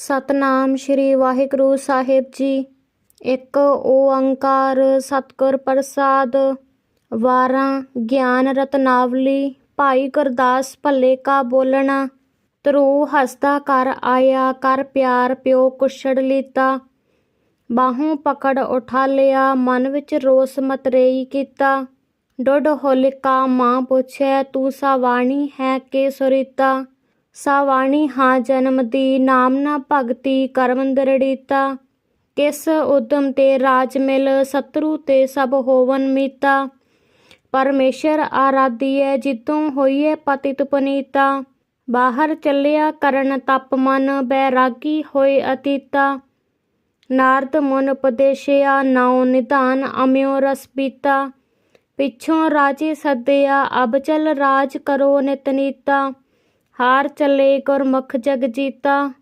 ਸਤਨਾਮ ਸ਼੍ਰੀ ਵਾਹਿਗੁਰੂ ਸਾਹਿਬ ਜੀ। ਇੱਕ ਓੰਕਾਰ ਸਤਿਗੁਰ ਪ੍ਰਸਾਦ। ਵਾਰਾਂ ਗਿਆਨ ਰਤਨਾਵਲੀ। ਭਾਈ ਗੁਰਦਾਸ ਭੱਲੇ ਕਾ ਬੋਲਣਾ। ਤਰੂ ਹਸਦਾ ਕਰ ਆਇਆ ਕਰ ਪਿਆਰ ਪਿਓ ਕੁਛੜ ਲੀਤਾ। ਬਾਹੋਂ ਪਕੜ ਉਠਾ ਲਿਆ, ਮਨ ਵਿੱਚ ਰੋਸ ਮਤਰੇਈ ਕੀਤਾ। ਡੁੱਡ ਹੋਲਿਕਾ ਮਾਂ ਪੁੱਛਿਆ ਤੂੰ ਸਾਵਾਣੀ ਹੈ ਕਿ ਸੁਰੀਤਾ? ਸਾਵਾਣੀ, ਹਾਂ ਜਨਮ ਦੀ, ਨਾਮ ਨਾ ਭਗਤੀ, ਕਰਮ ਦਰੜੀਤਾ। ਕਿਸ ਉਦਮ ਤੇ ਰਾਜ ਮਿਲ ਸਤਰੂ ਤੇ ਸਭ ਹੋਵਨ ਮੀਤਾ। ਪਰਮੇਸ਼ਰ ਆਰਾਧੀਐ, ਜਿਤੋਂ ਹੋਈਏ ਪਤਿਤ ਪੁਨੀਤਾ। ਬਾਹਰ ਚੱਲਿਆ ਕਰਨ ਤਪ ਮਨ, ਬੈਰਾਗੀ ਹੋਏ ਅਤੀਤਾ। ਨਾਰਦ ਮੁਨ ਉਪਦੇਸ਼ਿਆ, ਨਾਉ ਨਿਧਾਨ ਅਮਿਓ ਰਸ ਪੀਤਾ ਪਿੱਛੋਂ ਰਾਜੇ ਸੱਦਿਆ ਅਬ ਚਲ ਰਾਜ ਕਰੋ ਨਿਤਨੀਤਾ ਹਾਰ ਚੱਲੇ ਗੁਰਮੁਖ ਜਗ ਜੀਤਾ।